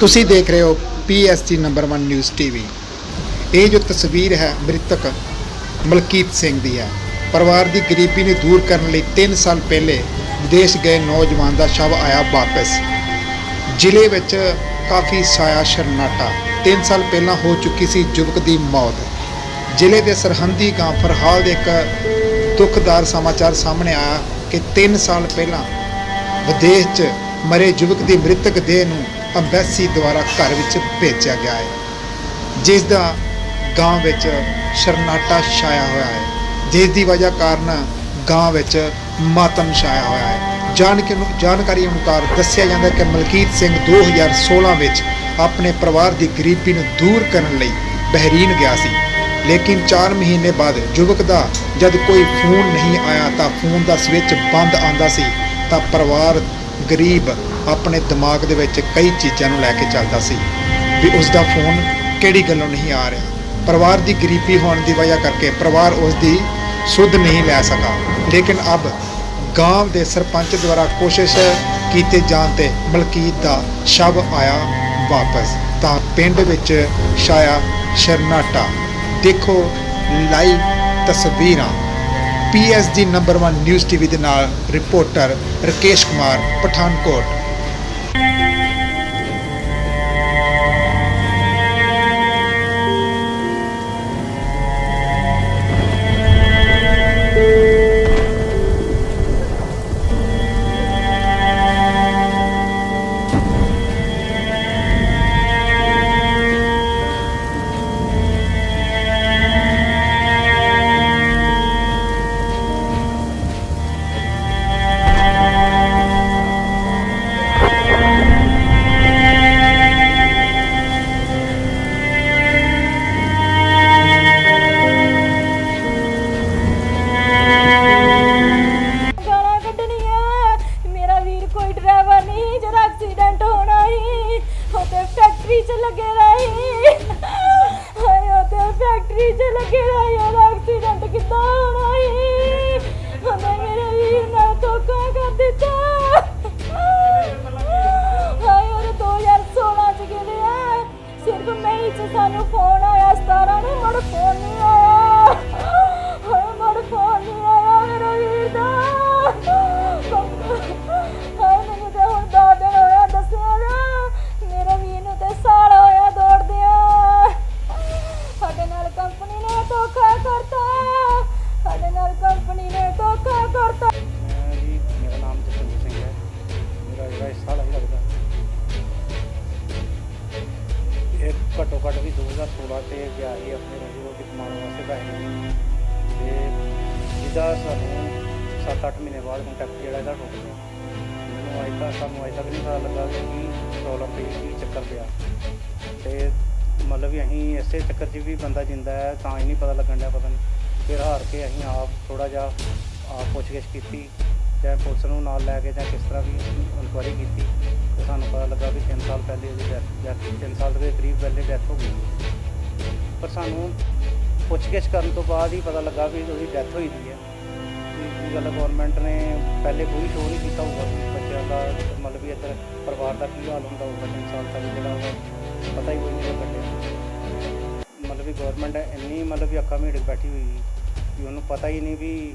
ਤੁਸੀਂ ਦੇਖ ਰਹੇ ਹੋ ਪੀਐਸਟੀ ਨੰਬਰ 1 ਨਿਊਜ਼ ਟੀਵੀ ਇਹ ਜੋ ਤਸਵੀਰ ਹੈ ਮ੍ਰਿਤਕ ਮਲਕੀਤ ਸਿੰਘ ਦੀ ਹੈ। ਪਰਿਵਾਰ ਦੀ ਗਰੀਬੀ ਨੂੰ ਦੂਰ ਕਰਨ ਲਈ 3 ਸਾਲ ਪਹਿਲੇ ਵਿਦੇਸ਼ ਗਏ ਨੌਜਵਾਨ ਦਾ ਸ਼ਵ ਆਇਆ ਵਾਪਸ। ਜ਼ਿਲ੍ਹੇ ਵਿੱਚ ਕਾਫੀ ਸਾਇਆ ਸ਼ਰਨਾਟਾ। 3 ਸਾਲ ਪਹਿਲਾਂ ਹੋ ਚੁੱਕੀ ਸੀ ਯੁਵਕ ਦੀ ਮੌਤ। ਜ਼ਿਲ੍ਹੇ ਦੇ ਸਰਹੰਦੀ ਗਾਂ ਫਰਹਾਲ ਦੇ ਇੱਕ ਦੁਖਦਾਰ ਸਮਾਚਾਰ ਸਾਹਮਣੇ ਆਇਆ ਕਿ 3 ਸਾਲ ਪਹਿਲਾਂ ਵਿਦੇਸ਼ 'ਚ ਮਰੇ ਯੁਵਕ ਦੀ ਮ੍ਰਿਤਕ ਦੇਹ ਨੂੰ ਅੰਬੈਸੀ ਦੁਆਰਾ ਘਰ ਵਿੱਚ ਭੇਜਿਆ ਗਿਆ ਹੈ, ਜਿਸ ਦਾ ਗਾਂ ਵਿੱਚ ਸ਼ਰਨਾਟਾ ਛਾਇਆ ਹੋਇਆ ਹੈ। ਜਿਸ ਦੀ ਵਜ੍ਹਾ ਕਾਰਨ ਗਾਂ ਵਿੱਚ ਮਾਤਮ ਛਾਇਆ ਹੋਇਆ ਹੈ। ਜਾਣਕਾਰੀ ਨੂੰ ਜਾਣਕਾਰੀ ਅਨੁਸਾਰ ਦੱਸਿਆ ਜਾਂਦਾ ਕਿ ਮਲਕੀਤ ਸਿੰਘ 2016 ਵਿੱਚ ਆਪਣੇ ਪਰਿਵਾਰ ਦੀ ਗਰੀਬੀ ਨੂੰ ਦੂਰ ਕਰਨ ਲਈ ਬਹਿਰੀਨ ਗਿਆ ਸੀ। ਲੇਕਿਨ 4 ਮਹੀਨੇ ਬਾਅਦ ਯੁਵਕ ਦਾ ਜਦ ਕੋਈ ਫੋਨ ਨਹੀਂ ਆਇਆ ਤਾਂ ਫੋਨ ਦਾ ਸਵਿਚ ਬੰਦ ਆਂਦਾ ਸੀ ਤਾਂ ਪਰਿਵਾਰ ਗਰੀਬ ਆਪਣੇ ਦਿਮਾਗ ਦੇ ਵਿੱਚ ਕਈ ਚੀਜ਼ਾਂ ਨੂੰ ਲੈ ਕੇ ਚੱਲਦਾ ਸੀ ਵੀ ਉਸ ਦਾ ਫੋਨ ਕਿਹੜੀ ਗੱਲੋਂ ਨਹੀਂ ਆ ਰਿਹਾ। ਪਰਿਵਾਰ ਦੀ ਗਰੀਬੀ ਹੋਣ ਦੀ ਵਜ੍ਹਾ ਕਰਕੇ ਪਰਿਵਾਰ ਉਸ ਦੀ ਸੁੱਧ ਨਹੀਂ ਲੈ ਸਕਾ ਲੇਕਿਨ ਅਬ ਗਾਂਵ ਦੇ ਸਰਪੰਚ ਦੁਆਰਾ ਕੋਸ਼ਿਸ਼ ਕੀਤੇ ਜਾਣ ਤੇ ਮਲਕੀਤ ਦਾ ਸ਼ਵ ਆਇਆ ਵਾਪਸ। ਤਾਂ ਪਿੰਡ ਵਿੱਚ ਛਾਇਆ ਸ਼ਰਨਾਟਾ। ਦੇਖੋ ਲਾਈਵ ਤਸਵੀਰਾਂ। ਪੀਐਸਡੀ ਨੰਬਰ 1 ਨਿਊਜ਼ ਟੀਵੀ ਦੇ ਨਾਲ ਰਿਪੋਰਟਰ ਰਕੇਸ਼ ਕੁਮਾਰ, ਪਠਾਨਕੋਟ। 'ਚ ਲੱਗੇ ਰਹੀ। ਹਾਏ ਉਹ ਤੇ ਫੈਕਟਰੀ 'ਚ ਲੱਗੇ ਰਹੀ ਉਹਦਾ ਐਕਸੀਡੈਂਟ ਕਿੱਦਾਂ ਹੋਣਾ? 2016 ਤੇ ਗਿਆ ਸੀ ਆਪਣੇ ਰੋਜੀ ਰੋਟੀ ਕਮਾਉਣ ਵਾਸਤੇ ਪੈਸੇ ਤੇ ਜਿਹਦਾ ਸਾਨੂੰ 7-8 ਮਹੀਨੇ ਬਾਅਦ ਕੰਟੈਕਟ ਜਿਹੜਾ ਇਹਦਾ ਟੁੱਟ ਗਿਆ। ਮੈਨੂੰ ਅਜੇ ਤੱਕ, ਸਾਨੂੰ ਅਜੇ ਤੱਕ ਨਹੀਂ ਪਤਾ ਲੱਗਾ ਕਿ ਕੀ ਪ੍ਰੋਬਲਮ ਪਈ ਕੀ ਚੱਕਰ ਪਿਆ। ਤੇ ਮਤਲਬ ਵੀ ਅਸੀਂ ਇਸੇ ਚੱਕਰ 'ਚ ਵੀ ਬੰਦਾ ਜਿੰਦਾ ਹੈ, ਤਾਂ ਹੀ ਨਹੀਂ ਪਤਾ ਲੱਗਣ ਡਿਆ, ਪਤਾ ਨਹੀਂ। ਫਿਰ ਹਾਰ ਕੇ ਅਸੀਂ ਆਪ ਥੋੜਾ ਜਿਹਾ ਆਪ ਪੁੱਛਗਿੱਛ ਕੀਤੀ, ਜਾਂ ਪੁਲਿਸ ਨੂੰ ਨਾਲ ਲੈ ਕੇ ਜਾਂ ਕਿਸ ਤਰ੍ਹਾਂ ਵੀ ਇਨਕੁਆਇਰੀ ਕੀਤੀ। ਤੇ ਸਾਨੂੰ ਪਤਾ ਲੱਗਾ ਵੀ 3 ਸਾਲ ਪਹਿਲੇ ਉਹਦੀ ਡੈਥ 3 ਸਾਲ ਦੇ ਕਰੀਬ ਪਹਿਲੇ ਡੈਥ ਹੋ ਗਈ। ਪਰ ਸਾਨੂੰ ਪੁੱਛਗਿੱਛ ਕਰਨ ਤੋਂ ਬਾਅਦ ਹੀ ਪਤਾ ਲੱਗਾ ਵੀ ਉਹਦੀ ਡੈਥ ਹੋਈ ਦੀ ਹੈ। ਵੀ ਗੱਲ ਗਵਰਨਮੈਂਟ ਨੇ ਪਹਿਲੇ ਕੋਈ ਸ਼ੋਅ ਨਹੀਂ ਕੀਤਾ ਹੋਊਗਾ ਬੱਚਿਆਂ ਦਾ, ਮਤਲਬ ਵੀ ਇੱਧਰ ਪਰਿਵਾਰ ਦਾ ਕੀ ਹਾਲ ਹੁੰਦਾ ਹੋਊਗਾ 3 ਸਾਲ ਤੱਕ ਜਿਹੜਾ ਉਹਦਾ ਪਤਾ ਹੀ ਕੋਈ ਨਹੀਂ ਲੱਗਿਆ ਮਤਲਬ ਵੀ ਗਵਰਨਮੈਂਟ ਇੰਨੀ, ਮਤਲਬ ਵੀ ਅੱਖਾਂ ਮੀਟ ਬੈਠੀ ਹੋਈ ਵੀ ਉਹਨੂੰ ਪਤਾ ਹੀ ਨਹੀਂ ਵੀ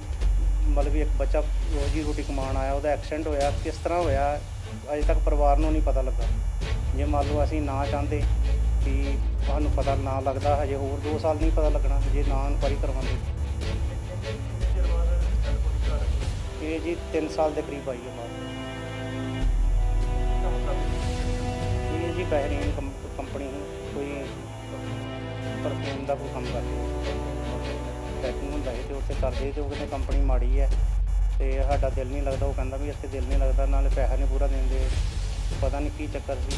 ਮਤਲਬ ਵੀ ਇੱਕ ਬੱਚਾ ਰੋਜੀ ਰੋਟੀ ਕਮਾਉਣ ਆਇਆ, ਉਹਦਾ ਐਕਸੀਡੈਂਟ ਹੋਇਆ, ਕਿਸ ਤਰ੍ਹਾਂ ਹੋਇਆ, ਅਜੇ ਤੱਕ ਪਰਿਵਾਰ ਨੂੰ ਨਹੀਂ ਪਤਾ ਲੱਗਾ। ਜੇ ਮੰਨ ਲਓ ਅਸੀਂ ਨਾ ਚਾਹੁੰਦੇ ਕਿ ਤੁਹਾਨੂੰ ਪਤਾ ਨਾ ਲੱਗਦਾ, ਹਜੇ ਹੋਰ 2 ਸਾਲ ਨਹੀਂ ਪਤਾ ਲੱਗਣਾ, ਜੇ ਨਾ ਇਨਕੁਆਇਰੀ ਕਰਵਾਉਂਦੇ। ਇਹ ਜੀ 3 ਸਾਲ ਦੇ ਕਰੀਬ ਆਈ ਹੈ ਬਾਅਦ ਇਹ ਜੀ ਬਹਿਰੀਨ ਕੰਪ- ਕੰਪਨੀ ਕੋਈ ਪਰਫਿਊਮ ਦਾ ਕੋਈ ਕੰਮ ਕਰਦੀ। ਚੈਕਿੰਗ ਹੁੰਦਾ ਸੀ ਤੇ ਉੱਥੇ ਕਰਦੇ ਤੇ ਉਹ ਕਹਿੰਦੇ ਕੰਪਨੀ ਮਾੜੀ ਹੈ ਤੇ ਸਾਡਾ ਦਿਲ ਨਹੀਂ ਲੱਗਦਾ, ਉਹ ਕਹਿੰਦਾ ਵੀ ਇੱਥੇ ਦਿਲ ਨਹੀਂ ਲੱਗਦਾ, ਨਾਲੇ ਪੈਸਾ ਨਹੀਂ ਪੂਰਾ ਦਿੰਦੇ ਪਤਾ ਨਹੀਂ ਕੀ ਚੱਕਰ ਸੀ।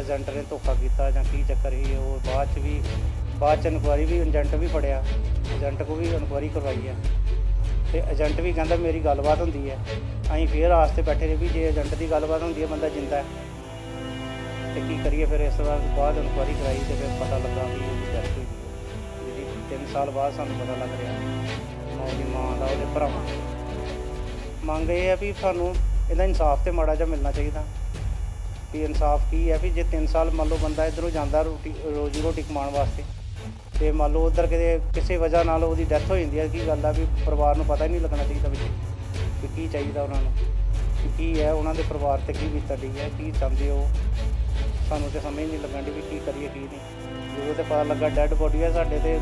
ਏਜੰਟ ਨੇ ਧੋਖਾ ਕੀਤਾ ਜਾਂ ਕੀ ਚੱਕਰ ਸੀ, ਉਹ ਬਾਅਦ ਚ ਵੀ, ਬਾਅਦ ਚ ਇਨਕੁਆਰੀ ਵੀ ਏਜੰਟ ਵੀ ਫੜਿਆ। ਏਜੰਟ ਕੋ ਵੀ ਇਨਕੁਆਰੀ ਕਰਵਾਈ ਹੈ। ਤੇ ਏਜੰਟ ਵੀ ਕਹਿੰਦਾ ਮੇਰੀ ਗੱਲਬਾਤ ਹੁੰਦੀ ਹੈ। ਅਸੀਂ ਫੇਰ ਆਸ ਤੇ ਬੈਠੇ ਰਹੇ ਵੀ ਜੇ ਏਜੰਟ ਦੀ ਗੱਲਬਾਤ ਹੁੰਦੀ ਹੈ, ਬੰਦਾ ਜਿੰਦਾ ਹੈ। ਤੇ ਕੀ ਕਰੀਏ ਫਿਰ, ਇਸ ਵਾਰ ਬਾਅਦ ਇਨਕੁਆਰੀ ਕਰਾਈ ਤੇ ਫਿਰ ਪਤਾ ਲੱਗਾ ਵੀ ਉਹਦੀ ਡੈਥ ਹੋਈ ਸਾਲ ਬਾਅਦ ਸਾਨੂੰ ਪਤਾ ਲੱਗ ਰਿਹਾ ਮਾਂ ਮਾਂ ਦਾ, ਉਹਦੇ ਭਰਾਵਾਂ ਮੰਗ ਇਹ ਹੈ ਵੀ ਸਾਨੂੰ ਇਹਦਾ ਇਨਸਾਫ ਤੇ ਮਾੜਾ ਜਿਹਾ ਮਿਲਣਾ ਚਾਹੀਦਾ। ਵੀ ਇਨਸਾਫ ਕੀ ਹੈ? ਵੀ ਜੇ 3 ਸਾਲ ਮੰਨ ਲਓ ਬੰਦਾ ਇਧਰੋਂ ਜਾਂਦਾ ਰੋਟੀ, ਰੋਜੀ ਰੋਟੀ ਕਮਾਉਣ ਵਾਸਤੇ, ਤੇ ਮੰਨ ਲਓ ਉਧਰ ਕਿਤੇ ਕਿਸੇ ਵਜ੍ਹਾ ਨਾਲ ਉਹਦੀ ਡੈਥ ਹੋ ਜਾਂਦੀ ਹੈ, ਕੀ ਗੱਲ ਆ ਵੀ ਪਰਿਵਾਰ ਨੂੰ ਪਤਾ ਹੀ ਨਹੀਂ ਲੱਗਣਾ ਚਾਹੀਦਾ ਵੀ ਕੀ ਚਾਹੀਦਾ ਉਹਨਾਂ ਨੂੰ? ਕੀ ਹੈ ਉਹਨਾਂ ਦੇ ਪਰਿਵਾਰ ਤੇ ਕੀ ਬੀਤਦੀ ਹੈ, ਕੀ ਚਾਹੁੰਦੇ ਹੋ? ਸਾਨੂੰ ਤੇ ਸਮਝ ਨਹੀਂ ਲੱਗਣ ਦੀ ਵੀ ਕੀ ਕਰੀਏ, ਕੀ ਨਹੀਂ ਜਦੋਂ ਤੇ ਪਤਾ ਲੱਗਾ ਡੈੱਡ ਬੋਡੀ ਹੈ ਸਾਡੇ ਤੇ,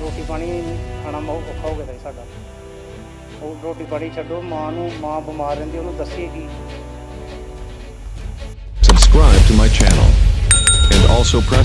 ਰੋਟੀ ਪਾਣੀ ਖਾਣਾ ਬਹੁਤ ਔਖਾ ਹੋ ਗਿਆ ਸੀ ਸਾਡਾ ਉਹ ਰੋਟੀ ਪਾਣੀ ਛੱਡੋ, ਮਾਂ ਨੂੰ, ਮਾਂ ਬਿਮਾਰ ਰਹਿੰਦੀ, ਉਹਨੂੰ ਦੱਸੀਏ ਕੀ Subscribe to my channel. And also press